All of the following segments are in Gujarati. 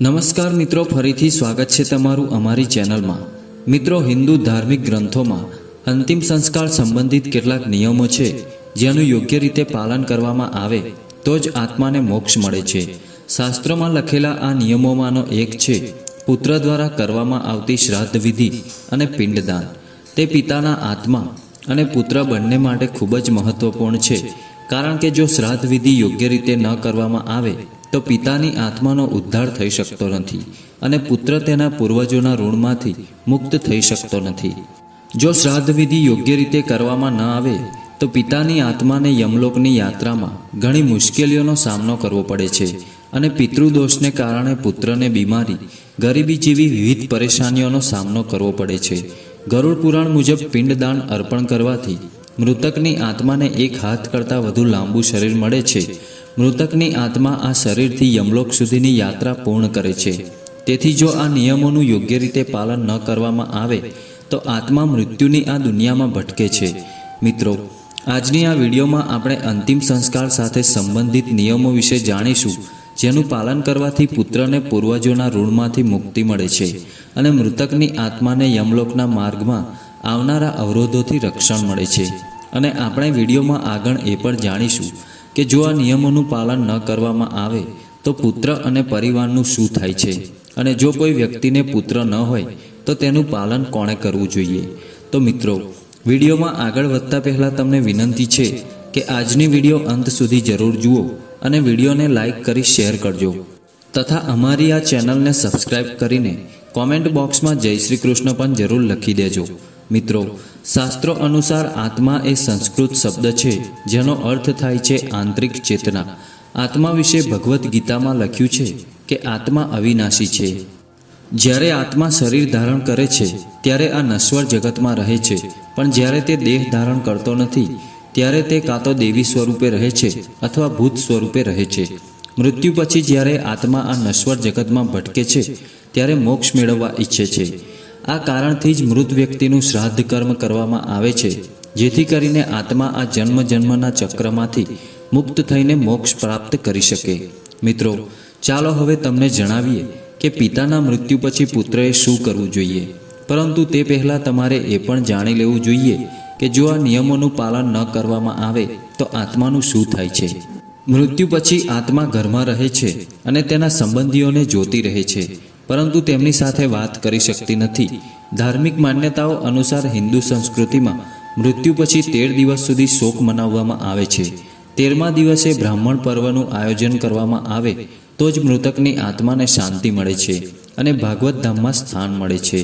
નમસ્કાર મિત્રો, ફરીથી સ્વાગત છે તમારું અમારી ચેનલમાં. મિત્રો, હિન્દુ ધાર્મિક ગ્રંથોમાં અંતિમ સંસ્કાર સંબંધિત કેટલાક નિયમો છે, જેનું યોગ્ય રીતે પાલન કરવામાં આવે તો જ આત્માને મોક્ષ મળે છે. શાસ્ત્રોમાં લખેલા આ નિયમોમાંનો એક છે, પુત્ર દ્વારા કરવામાં આવતી શ્રાદ્ધ વિધિ અને પિંડદાન. તે પિતાના આત્મા અને પુત્ર બંને માટે ખૂબ જ મહત્વપૂર્ણ છે, કારણ કે જો શ્રાદ્ધ વિધિ યોગ્ય રીતે ન કરવામાં આવે તો પિતાની આત્માનો ઉદ્ધાર થઈ શકતો નથી અને પુત્ર તેના પૂર્વજોના ઋણમાંથી મુક્ત થઈ શકતો નથી. જો શ્રાદ્ધવિધિ યોગ્ય રીતે કરવામાં ન આવે, તો પિતાની આત્માને યમલોકની યાત્રામાં ઘણી મુશ્કેલીઓનો સામનો કરવો પડે છે અને પિતૃદોષને કારણે પુત્રને બીમારી, ગરીબી જેવી વિવિધ પરેશાનીઓનો સામનો કરવો પડે છે. ગરુડ પુરાણ મુજબ પિંડદાન અર્પણ કરવાથી મૃતકની આત્માને એક હાથ કરતાં વધુ લાંબુ શરીર મળે છે મૃતકની આત્મા આ શરીરથી યમલોક સુધીની યાત્રા પૂર્ણ કરે છે. તેથી જો આ નિયમોનું યોગ્ય રીતે પાલન ન કરવામાં આવે, તો આત્મા મૃત્યુની આ દુનિયામાં ભટકે છે. મિત્રો, આજની આ વિડીયોમાં આપણે અંતિમ સંસ્કાર સાથે સંબંધિત નિયમો વિશે જાણીશું, જેનું પાલન કરવાથી પુત્રને પૂર્વજોના ઋણમાંથી મુક્તિ મળે છે અને મૃતકની આત્માને યમલોકના માર્ગમાં આવનારા અવરોધોથી રક્ષણ મળે છે. અને આપણે વિડીયોમાં આગળ એ પણ જાણીશું કે જો આ નિયમોનું પાલન ન કરવામાં આવે, તો પુત્ર અને પરિવારનું શું થાય છે? અને જો કોઈ વ્યક્તિને પુત્ર ન હોય, તો તેનું પાલન કોણે કરવું જોઈએ? તો મિત્રો, વિડીયોમાં આગળ વધતા પહેલાં તમને વિનંતી છે કે આજની વીડિયો અંત સુધી જરૂર જુઓ અને વિડીયોને લાઈક કરી શેર કરજો. તથા અમારી આ ચેનલને સબસ્ક્રાઇબ કરીને કોમેન્ટ બોક્સમાં જય શ્રી કૃષ્ણ પણ જરૂર લખી દેજો. મિત્રો શાસ્ત્રો અનુસાર આત્મા એ સંસ્કૃત શબ્દ છે, જેનો અર્થ થાય છે આંતરિક ચેતના. આત્મા વિશે ભગવદ્ ગીતામાં લખ્યું છે કે આત્મા અવિનાશી છે. જ્યારે આત્મા શરીર ધારણ કરે છે, ત્યારે આ નશ્વર જગતમાં રહે છે. પણ જ્યારે તે દેહ ધારણ કરતો નથી, ત્યારે તે કાં તો દેવી સ્વરૂપે રહે છે અથવા ભૂત સ્વરૂપે રહે છે. મૃત્યુ પછી જ્યારે આત્મા આ નશ્વર જગતમાં ભટકે છે, ત્યારે મોક્ષ મેળવવા ઈચ્છે છે. આ કારણથી જ મૃત વ્યક્તિનું શ્રાદ્ધ કર્મ કરવામાં આવે છે, જેથી કરીને આત્મા આ જન્મ જન્મના ચક્રમાંથી મુક્ત થઈને મોક્ષ પ્રાપ્ત કરી શકે. મિત્રો, ચાલો હવે તમને જણાવીએ કે પિતાના મૃત્યુ પછી પુત્રએ શું કરવું જોઈએ. પરંતુ તે પહેલાં તમારે એ પણ જાણી લેવું જોઈએ કે જો આ નિયમોનું પાલન ન કરવામાં આવે, તો આત્માનું શું થાય છે? મૃત્યુ પછી આત્મા ઘરમાં રહે છે અને તેના સંબંધીઓને જોતી રહે છે. પરંતુ તેમની સાથે વાત કરી શકતી નથી. ધાર્મિક માન્યતાઓ અનુસાર હિન્દુ સંસ્કૃતિમાં મૃત્યુ પછી તેર દિવસ સુધી શોક મનાવવામાં આવે છે. તેરમા દિવસે બ્રાહ્મણ પર્વનું આયોજન કરવામાં આવે તો જ મૃતકની આત્માને શાંતિ મળે છે અને ભાગવત ધામમાં સ્થાન મળે છે.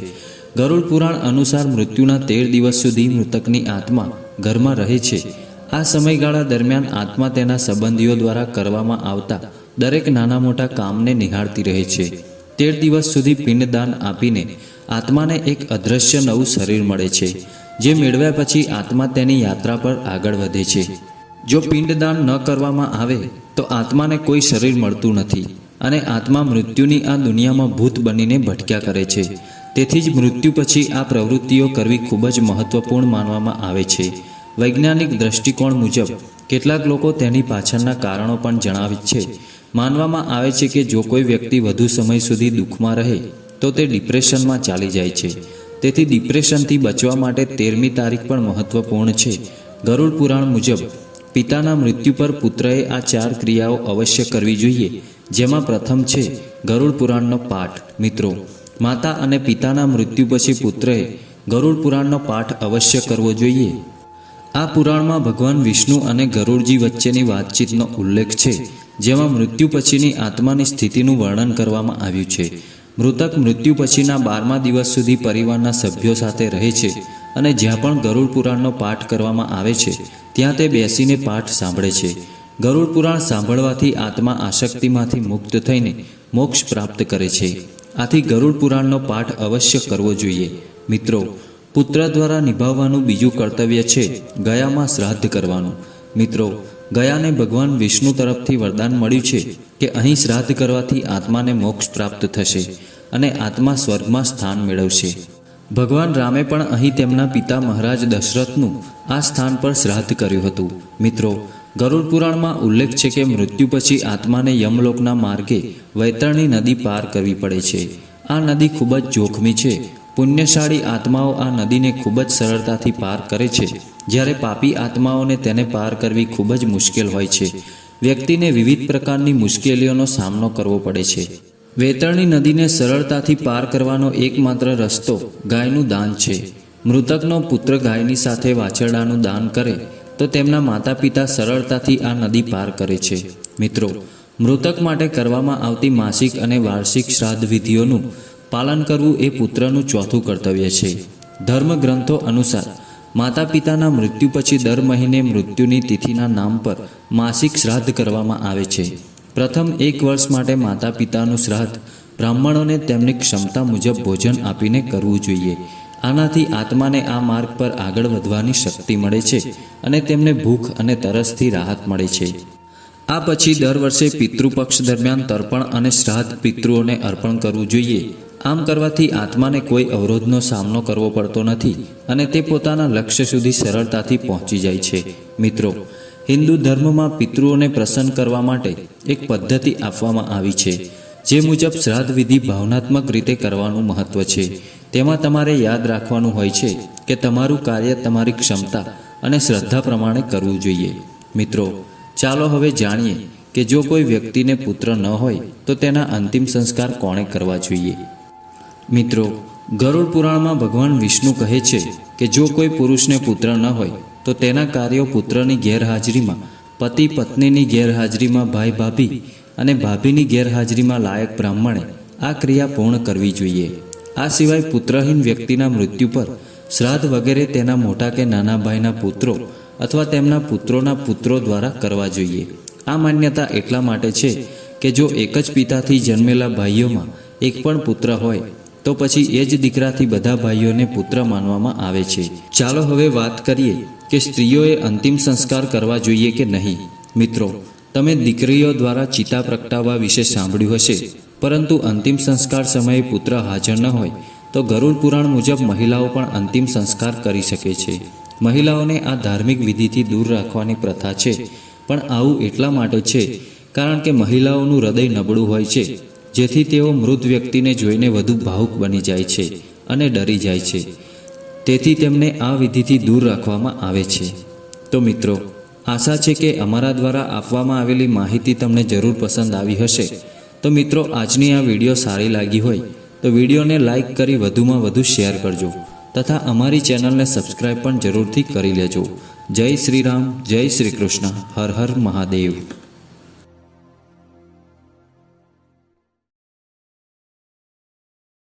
ગરુડ પુરાણ અનુસાર મૃત્યુના તેર દિવસ સુધી મૃતકની આત્મા ઘરમાં રહે છે. આ સમયગાળા દરમિયાન આત્મા તેના સંબંધીઓ દ્વારા કરવામાં આવતા દરેક નાના મોટા કામને નિહાળતી રહે છે. તેર દિવસ સુધી પિંડદાન આપીને આત્માને એક અદ્રશ્ય નવું શરીર મળે છે, જે મેળવ્યા પછી આત્મા તેની યાત્રા પર આગળ વધે છે. જો પિંડદાન ન કરવામાં આવે, તો આત્માને કોઈ શરીર મળતું નથી અને આત્મા મૃત્યુની આ દુનિયામાં ભૂત બનીને ભટક્યા કરે છે. તેથી જ મૃત્યુ પછી આ પ્રવૃત્તિઓ કરવી ખૂબ જ મહત્વપૂર્ણ માનવામાં આવે છે. વૈજ્ઞાનિક દ્રષ્ટિકોણ મુજબ, કેટલાક લોકો તેની પાછળના કારણો પણ જણાવે છે. માનવામાં આવે છે કે જો કોઈ વ્યક્તિ વધુ સમય સુધી દુઃખમાં રહે, તો તે ડિપ્રેશનમાં ચાલી જાય છે. તેથી ડિપ્રેશનથી બચવા માટે તેરમી તારીખ પણ મહત્વપૂર્ણ છે. ગરુડ પુરાણ મુજબ, પિતાના મૃત્યુ પર પુત્રએ આ ચાર ક્રિયાઓ અવશ્ય કરવી જોઈએ, જેમાં પ્રથમ છે, ગરુડ પુરાણનો પાઠ. મિત્રો, માતા અને પિતાના મૃત્યુ પછી પુત્રએ ગરુડ પુરાણનો પાઠ અવશ્ય કરવો જોઈએ. આ પુરાણમાં ભગવાન વિષ્ણુ અને ગરુડજી વચ્ચેની વાતચીતનો ઉલ્લેખ છે. જેમાં મૃત્યુ પછીની આત્માની સ્થિતિનું વર્ણન કરવામાં આવ્યું છે. મૃતક મૃત્યુ પછીના બારમા દિવસ સુધી પરિવારના સભ્યો સાથે રહે છે અને જ્યાં પણ ગરુડ પુરાણનો પાઠ કરવામાં આવે છે, ત્યાં તે બેસીને પાઠ સાંભળે છે. ગરુડ પુરાણ સાંભળવાથી આત્મા આસક્તિમાંથી મુક્ત થઈને મોક્ષ પ્રાપ્ત કરે છે. આથી ગરુડ પુરાણનો પાઠ અવશ્ય કરવો જોઈએ. મિત્રો, પુત્ર દ્વારા નિભાવવાનું બીજું કર્તવ્ય છે ગયામાં શ્રાદ્ધ કરવાનું. મિત્રો ગયાને ભગવાન વિષ્ણુ તરફથી વરદાન મળ્યું છે કે અહીં શ્રાદ્ધ કરવાથી આત્માને મોક્ષ પ્રાપ્ત થશે અને આત્મા સ્વર્ગમાં સ્થાન મેળવશે. ભગવાન રામે પણ અહીં તેમના પિતા મહારાજ દશરથનું આ સ્થાન પર શ્રાદ્ધ કર્યું હતું. મિત્રો, ગરુડ પુરાણમાં ઉલ્લેખ છે કે મૃત્યુ પછી આત્માને યમલોકના માર્ગે વૈતરણી નદી પાર કરવી પડે છે. આ નદી ખૂબ જ જોખમી છે. પુણ્યશાળી આત્માઓ આ નદીને ખૂબ જ સરળતાથી પાર કરે છે. જ્યારે પાપી આત્માઓને તેને પાર કરવી ખૂબ જ મુશ્કેલ હોય છે, વ્યક્તિને વિવિધ પ્રકારની મુશ્કેલીઓનો સામનો કરવો પડે છે. વેતરણી નદીને સરળતાથી પાર કરવાનો એકમાત્ર રસ્તો ગાયનું દાન છે. મૃતકનો પુત્ર ગાયની સાથે વાછરડાનું દાન કરે, તો તેમના માતા પિતા સરળતાથી આ નદી પાર કરે છે. મિત્રો, મૃતક માટે કરવામાં આવતી માસિક અને વાર્ષિક શ્રાદ્ધ વિધિઓનું પાલન કરવું એ પુત્રનું ચોથું કર્તવ્ય છે. ધર્મ ગ્રંથો અનુસાર માતા પિતાના મૃત્યુ પછી દર મહિને મૃત્યુની તિથિના નામ પર માસિક શ્રાદ્ધ કરવામાં આવે છે. પ્રથમ એક વર્ષ માટે માતા પિતાનું શ્રાદ્ધ બ્રાહ્મણોને તેમની ક્ષમતા મુજબ ભોજન આપીને કરવું જોઈએ. આનાથી આત્માને આ માર્ગ પર આગળ વધવાની શક્તિ મળે છે અને તેમને ભૂખ અને તરસથી રાહત મળે છે. આ પછી દર વર્ષે પિતૃપક્ષ દરમિયાન તર્પણ અને શ્રાદ્ધ પિતૃઓને અર્પણ કરવું જોઈએ. આમ કરવાથી આત્માને કોઈ અવરોધનો સામનો કરવો પડતો નથી અને તે પોતાના લક્ષ્ય સુધી સરળતાથી પહોંચી જાય છે. મિત્રો, હિન્દુ ધર્મમાં પિતૃઓને પ્રસન્ન કરવા માટે એક પદ્ધતિ આપવામાં આવી છે, જે મુજબ શ્રાદ્ધ વિધિ ભાવનાત્મક રીતે કરવાનું મહત્વ છે. તેમાં તમારે યાદ રાખવાનું હોય છે કે તમારું કાર્ય તમારી ક્ષમતા અને શ્રદ્ધા પ્રમાણે કરવું જોઈએ. મિત્રો, ચાલો હવે જાણીએ કે જો કોઈ વ્યક્તિને પુત્ર ન હોય, તો તેના અંતિમ સંસ્કાર કોણે કરવા જોઈએ? મિત્રો, ગરુડ પુરાણમાં ભગવાન વિષ્ણુ કહે છે કે જો કોઈ પુરુષને પુત્ર ન હોય, તો તેના કાર્યો પુત્રની ગેરહાજરીમાં, પતિ પત્નીની ગેરહાજરીમાં ભાઈ ભાભી અને ભાભીની ગેરહાજરીમાં લાયક બ્રાહ્મણે આ ક્રિયા પૂર્ણ કરવી જોઈએ. આ સિવાય પુત્રહીન વ્યક્તિના મૃત્યુ પર શ્રાદ્ધ વગેરે તેના મોટા કે નાના ભાઈના પુત્રો અથવા તેમના પુત્રોના પુત્રો દ્વારા કરવા જોઈએ. આ માન્યતા એટલા માટે છે કે જો એક જ પિતાથી જન્મેલા ભાઈઓમાં એક પણ પુત્ર હોય તો પછી એ જ દીકરાથી બધા ભાઈઓને પુત્ર માનવામાં આવે છે. ચાલો હવે વાત કરીએ કે સ્ત્રીઓએ અંતિમ સંસ્કાર કરવા જોઈએ કે નહીં. મિત્રો, તમે દીકરીઓ દ્વારા ચિતા પ્રગટાવવા વિશે સાંભળ્યું હશે, પરંતુ અંતિમ સંસ્કાર સમયે પુત્ર હાજર ન હોય, તો ગરુડ પુરાણ મુજબ મહિલાઓ પણ અંતિમ સંસ્કાર કરી શકે છે. મહિલાઓને આ ધાર્મિક વિધિથી દૂર રાખવાની પ્રથા છે, પણ આવું એટલા માટે છે, કારણ કે મહિલાઓનું હૃદય નબળું હોય છે. જેથી તેઓ મૃત વ્યક્તિને જોઈને વધુ ભાવુક બની જાય છે અને ડરી જાય છે. તેથી તેમને આ વિધિથી દૂર રાખવામાં આવે છે. તો મિત્રો, આશા છે કે અમારા દ્વારા આપવામાં આવેલી માહિતી તમને જરૂર પસંદ આવી હશે. તો મિત્રો, આજની આ વીડિયો સારી લાગી હોય, તો વિડીયોને લાઇક કરી વધુમાં વધુ શેર કરજો તથા અમારી ચેનલને સબસ્ક્રાઈબ પણ જરૂરથી કરી લેજો. જય શ્રી રામ, જય શ્રી કૃષ્ણ, હર હર મહાદેવ.